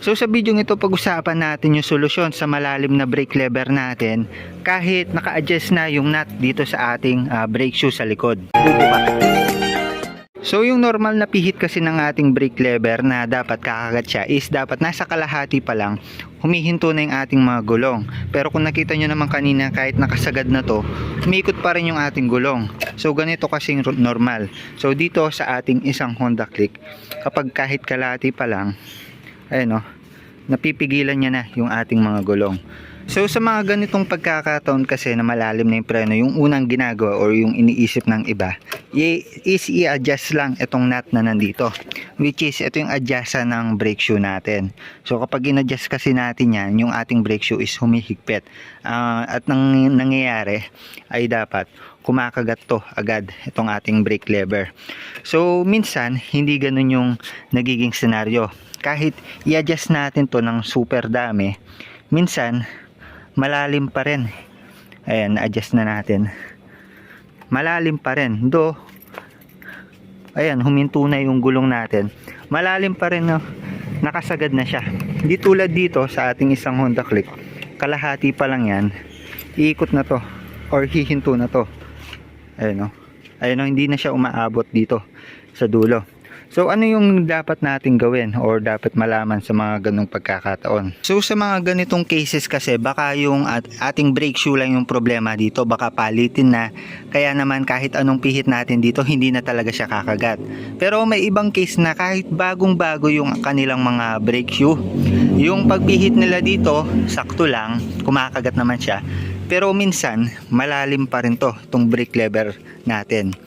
So sa video ito pag-usapan natin yung solusyon sa malalim na brake lever natin kahit naka-adjust na yung nut dito sa ating ah, brake shoe sa likod. So yung normal na pihit kasi ng ating brake lever na dapat kakagat siya is dapat nasa kalahati pa lang humihinto na yung ating mga gulong. Pero kung nakita nyo naman kanina kahit nakasagad na to, umiikot pa rin yung ating gulong. So ganito kasing normal. So dito sa ating isang Honda Click, kapag kahit kalahati pa lang, ayun o, napipigilan niya na yung ating mga gulong. So sa mga ganitong pagkakataon kasi na malalim na yung preno, yung unang ginagawa or yung iniisip ng iba, is i-adjust lang itong nut na nandito. Which is, ito yung adjustan ng brake shoe natin. So kapag in-adjust kasi natin yan, yung ating brake shoe is humihigpit. Ah, at nang nangyayari ay dapat kumakagat to agad itong ating brake lever. So minsan, hindi ganun yung nagiging senaryo. Kahit i-adjust natin to ng super dami, minsan malalim pa rin. Ayan, na-adjust na natin. Malalim pa rin. Do, ayan, huminto na yung gulong natin. Malalim pa rin, no? nakasagad na siya. Di tulad dito sa ating isang Honda Click, kalahati pa lang yan, iikot na to, or hihinto na to. Ayan, no? Ayan, no? hindi na siya umaabot dito sa dulo. So ano yung dapat nating gawin or dapat malaman sa mga ganong pagkakataon? So sa mga ganitong cases kasi baka yung at, ating brake shoe lang yung problema dito, baka palitin na kaya naman kahit anong pihit natin dito hindi na talaga siya kakagat. Pero may ibang case na kahit bagong bago yung kanilang mga brake shoe, yung pagpihit nila dito sakto lang, kumakagat naman siya. Pero minsan malalim pa rin to, itong brake lever natin.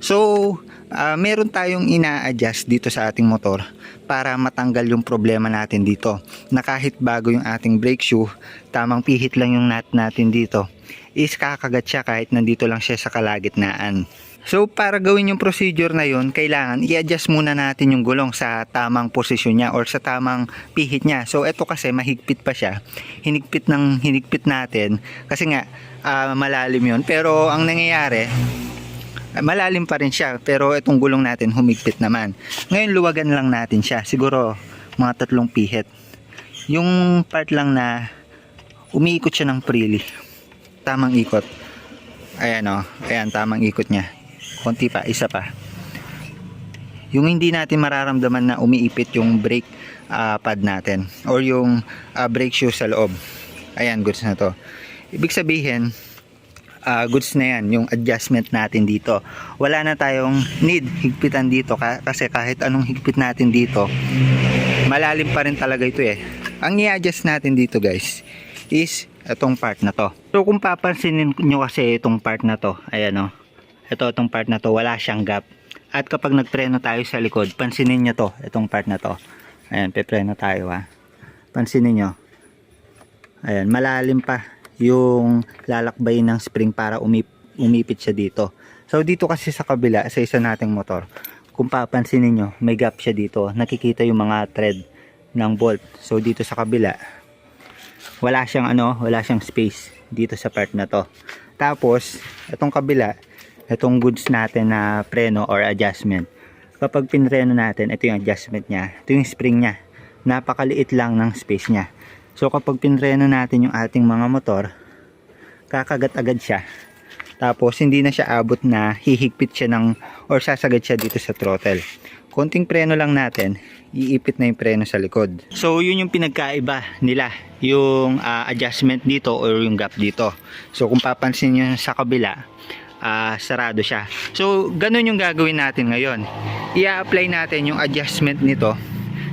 So, ah, meron tayong ina-adjust dito sa ating motor para matanggal yung problema natin dito. Na kahit bago yung ating brake shoe, tamang pihit lang yung nut natin dito, is kakagat siya kahit nandito lang siya sa kalagitnaan. So para gawin yung procedure na yun, kailangan i-adjust muna natin yung gulong sa tamang posisyon niya or sa tamang pihit niya. So ito kasi mahigpit pa siya. Hinigpit ng hinigpit natin kasi nga ah, malalim yun. Pero ang nangyayari, malalim pa rin siya pero itong gulong natin humigpit naman. Ngayon luwagan lang natin siya. Siguro mga tatlong pihit. Yung part lang na umiikot siya ng freely tamang ikot. Ayan o ayan tamang ikot niya. Konti pa isa pa. Yung hindi natin mararamdaman na umiipit yung brake ah, pad natin or yung ah, brake shoe sa loob. Ayan goods na to. Ibig sabihin ah, goods na yan, yung adjustment natin dito. Wala na tayong need higpitan dito ka- kasi kahit anong higpit natin dito, malalim pa rin talaga ito eh. Ang i-adjust natin dito guys is itong part na to. So kung papansinin nyo kasi itong part na to, ayan o. Ito itong part na to, wala siyang gap. At kapag nagpreno tayo sa likod, pansinin nyo to, itong part na to. Ayan, pepreno tayo ha. Pansinin nyo. Ayan, malalim pa yung lalakbay ng spring para umip, umipit siya dito. So dito kasi sa kabila, sa isa nating motor, kung papansinin nyo, may gap siya dito. Nakikita yung mga thread ng bolt. So dito sa kabila, wala siyang ano, wala siyang space dito sa part na to. Tapos, itong kabila, itong goods natin na preno or adjustment. Kapag pinreno natin, ito yung adjustment niya. Ito yung spring niya. Napakaliit lang ng space niya. So kapag pinreno natin yung ating mga motor, kakagat agad siya. Tapos hindi na siya abot na hihigpit siya ng or sasagad siya dito sa throttle. Konting preno lang natin, iipit na yung preno sa likod. So yun yung pinagkaiba nila, yung ah, adjustment dito or yung gap dito. So kung papansin nyo sa kabila, ah, sarado siya. So ganun yung gagawin natin ngayon. Ia-apply natin yung adjustment nito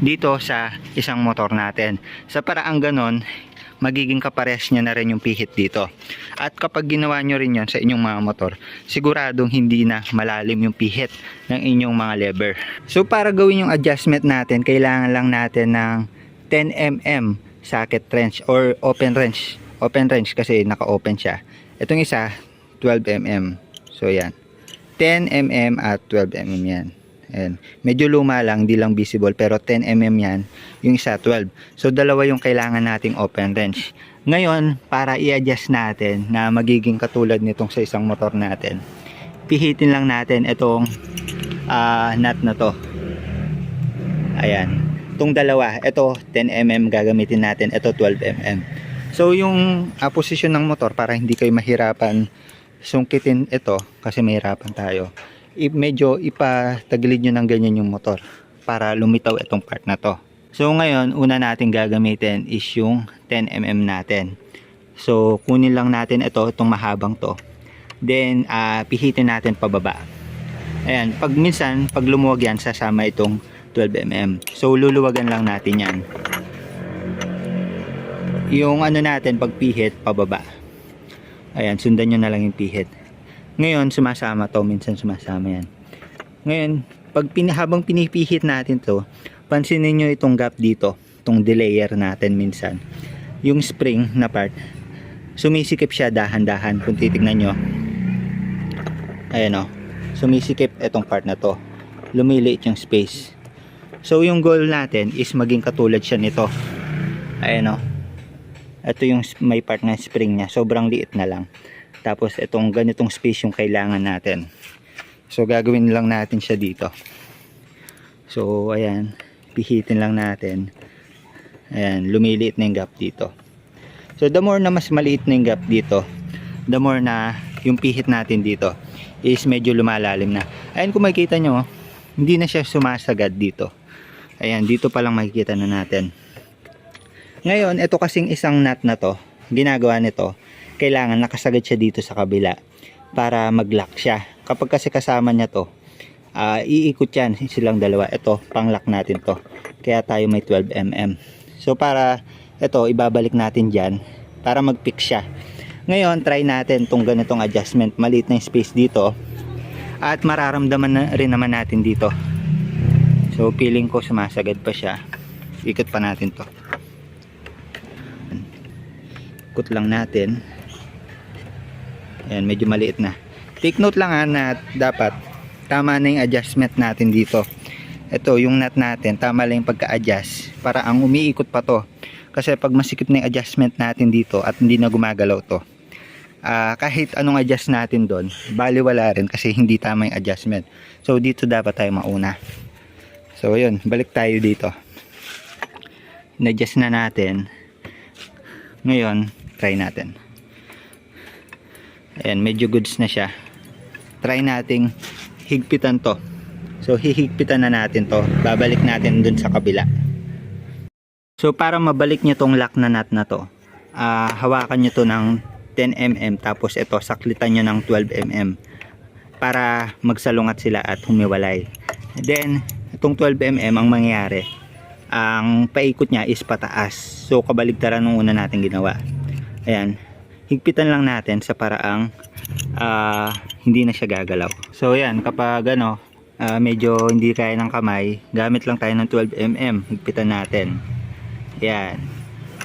dito sa isang motor natin. Sa paraang ganon, magiging kapares niya na rin yung pihit dito. At kapag ginawa nyo rin yon sa inyong mga motor, siguradong hindi na malalim yung pihit ng inyong mga lever. So para gawin yung adjustment natin, kailangan lang natin ng 10mm socket wrench or open wrench. Open wrench kasi naka-open siya. Itong isa, 12mm. So yan. 10mm at 12mm yan. Ayan. Medyo luma lang, di lang visible pero 10mm yan. Yung isa 12. So dalawa yung kailangan nating open wrench. Ngayon, para i-adjust natin na magiging katulad nitong sa isang motor natin, pihitin lang natin itong ah, nut na to. Ayan. Itong dalawa, ito 10mm gagamitin natin, ito 12mm. So yung uh, posisyon ng motor para hindi kayo mahirapan sungkitin ito kasi mahirapan tayo. Medyo ipatagilid nyo ng ganyan yung motor para lumitaw itong part na to. So ngayon, una natin gagamitin is yung 10mm natin. So kunin lang natin ito, itong mahabang to. Then ah, pihitin natin pababa. Ayan, pag minsan, pag lumuwag yan, sasama itong 12mm. So luluwagan lang natin yan. Yung ano natin, pagpihit, pababa. Ayan, sundan nyo na lang yung pihit. Ngayon, sumasama to. Minsan sumasama yan. Ngayon, pag pin, habang pinipihit natin to, pansinin nyo itong gap dito. Itong delayer natin minsan. Yung spring na part, sumisikip siya dahan-dahan. Kung titignan nyo. Ayan o. Sumisikip itong part na to. Lumiliit yung space. So, yung goal natin is maging katulad siya nito. Ayan o ito yung may part ng spring niya sobrang liit na lang tapos itong ganitong space yung kailangan natin. So gagawin lang natin siya dito. So ayan. Pihitin lang natin. Ayan lumiliit na yung gap dito. So the more na mas maliit na yung gap dito the more na yung pihit natin dito is medyo lumalalim na. Ayan kung makikita nyo hindi na siya sumasagad dito. Ayan dito pa lang makikita na natin. Ngayon, ito kasing isang nut na to, ginagawa nito, kailangan nakasagad siya dito sa kabila para mag-lock siya. Kapag kasi kasama niya to, ah, iikot yan silang dalawa. Ito, pang-lock natin to. Kaya tayo may 12mm. So para ito, ibabalik natin dyan para mag-fix siya. Ngayon, try natin tong ganitong adjustment. Maliit na space dito. At mararamdaman na rin naman natin dito. So, feeling ko sumasagad pa siya. Ikot pa natin to ikot lang natin ayan medyo maliit na. Take note lang ha na dapat tama na yung adjustment natin dito. Ito yung nut natin tama lang yung pagka-adjust para ang umiikot pa to. Kasi pag masikip na yung adjustment natin dito at hindi na gumagalaw to ah, kahit anong adjust natin doon baliwala rin kasi hindi tama yung adjustment. So dito dapat tayo mauna. So yun balik tayo dito. Na-adjust na natin. Ngayon try natin ayan medyo goods na siya. Try nating higpitan to. So hihigpitan na natin to. Babalik natin dun sa kabila. So para mabalik nyo tong lock na nut na to ah, hawakan nyo to ng 10mm tapos ito saklitan nyo ng 12mm para magsalungat sila at humiwalay. Then itong 12mm ang mangyayari ang paikot niya is pataas. So kabaligtaran nung una natin ginawa. Ayan higpitan lang natin sa paraang ah, hindi na siya gagalaw. So ayan kapag ano ah, medyo hindi kaya ng kamay gamit lang tayo ng 12mm higpitan natin. Ayan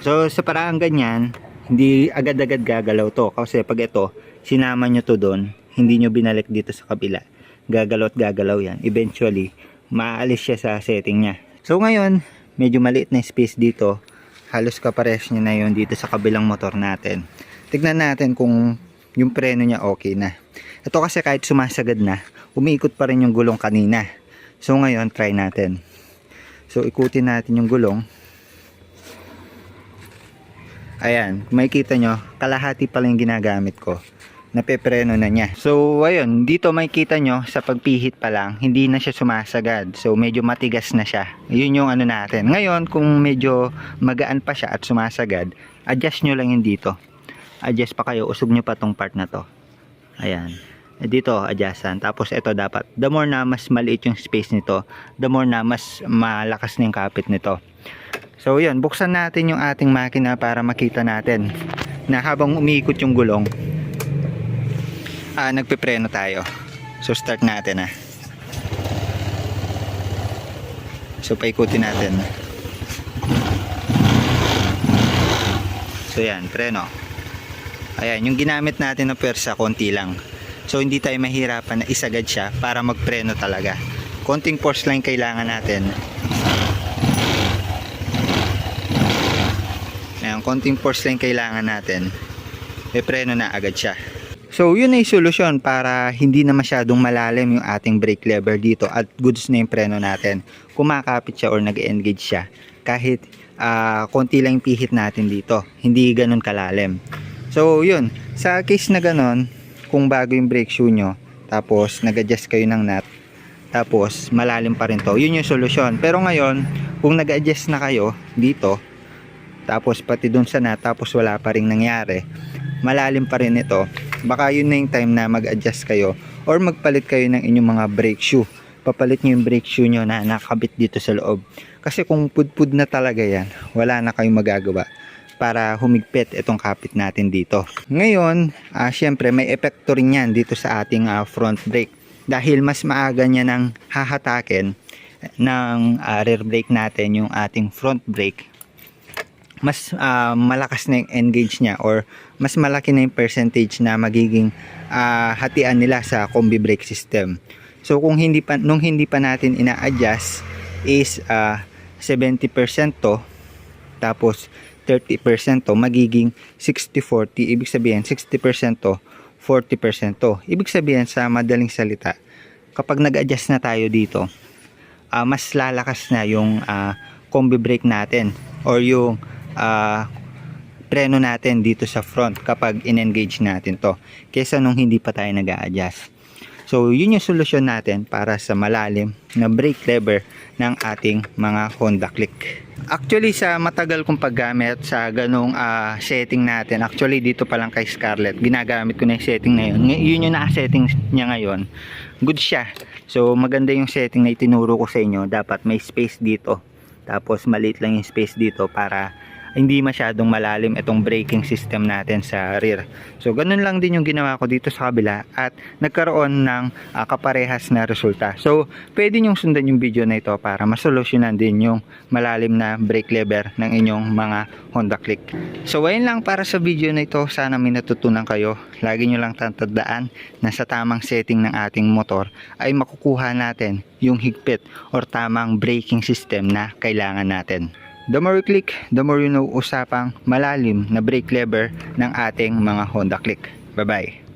so sa paraang ganyan hindi agad-agad gagalaw to. Kasi pag ito sinama nyo to doon hindi nyo binalik dito sa kabila. Gagalaw at gagalaw yan. Eventually maalis siya sa setting niya. So ngayon medyo maliit na space dito. Halos kapares niya na yun dito sa kabilang motor natin. Tignan natin kung yung preno niya okay na. Ito kasi kahit sumasagad na, umiikot pa rin yung gulong kanina. So ngayon, try natin. So ikutin natin yung gulong. Ayan, kung makikita nyo, kalahati pa lang yung ginagamit ko. Napepreno na niya. So ayun, dito makikita nyo sa pagpihit pa lang, hindi na siya sumasagad. So medyo matigas na siya. Yun yung ano natin. Ngayon, kung medyo magaan pa siya at sumasagad, adjust nyo lang yun dito. Adjust pa kayo, usog nyo pa tong part na to. Ayan. Eh, Dito, adjustan. Tapos ito dapat, the more na mas maliit yung space nito, the more na mas malakas na yung kapit nito. So yun, buksan natin yung ating makina para makita natin na habang umiikot yung gulong, ah, nagpipreno tayo. So start natin ah. So paikutin natin. So yan, preno. Ayan, yung ginamit natin na pwersa, konti lang. So hindi tayo mahirapan na isagad siya para magpreno talaga. Konting force lang kailangan natin. Ayan, konting force lang kailangan natin. May preno na agad siya. So, yun ay solusyon para hindi na masyadong malalim yung ating brake lever dito at goods na yung preno natin. Kumakapit siya or nag-engage siya kahit ah, konti lang yung pihit natin dito. Hindi ganun kalalim. So, yun. Sa case na ganun, kung bago yung brake shoe nyo, tapos nag-adjust kayo ng nut, tapos malalim pa rin to, yun yung solusyon. Pero ngayon, kung nag-adjust na kayo dito, tapos pati dun sa nut, tapos wala pa rin nangyari, malalim pa rin ito, baka yun na yung time na mag-adjust kayo or magpalit kayo ng inyong mga brake shoe. Papalit nyo yung brake shoe nyo na nakabit dito sa loob. Kasi kung pudpud na talaga yan, wala na kayong magagawa para humigpit itong kapit natin dito. Ngayon, ah, syempre may epekto rin yan dito sa ating ah, front brake dahil mas maaga niya nang hahatakin ng ah, rear brake natin yung ating front brake mas ah, malakas na yung engage niya or mas malaki na yung percentage na magiging ah, hatian nila sa combi brake system. So kung hindi pa nung hindi pa natin ina-adjust is ah, 70% to tapos 30% to magiging 60-40 ibig sabihin 60% to 40% to. Ibig sabihin sa madaling salita kapag nag-adjust na tayo dito ah, mas lalakas na yung ah, combi brake natin or yung ah, preno natin dito sa front kapag in-engage natin to kesa nung hindi pa tayo nag adjust So, yun yung solusyon natin para sa malalim na brake lever ng ating mga Honda Click. Actually, sa matagal kong paggamit sa ganong ah, setting natin, actually dito pa lang kay Scarlett, ginagamit ko na yung setting na yun. Yun yung naka-setting niya ngayon. Good siya. So, maganda yung setting na itinuro ko sa inyo. Dapat may space dito. Tapos, maliit lang yung space dito para hindi masyadong malalim itong braking system natin sa rear. So, ganun lang din yung ginawa ko dito sa kabila at nagkaroon ng ah, kaparehas na resulta. So, pwede nyong sundan yung video na ito para masolusyonan din yung malalim na brake lever ng inyong mga Honda Click. So, ayun lang para sa video na ito. Sana may natutunan kayo. Lagi nyo lang tatandaan na sa tamang setting ng ating motor ay makukuha natin yung higpit or tamang braking system na kailangan natin. The more click, the more you know usapang malalim na brake lever ng ating mga Honda Click. Bye-bye!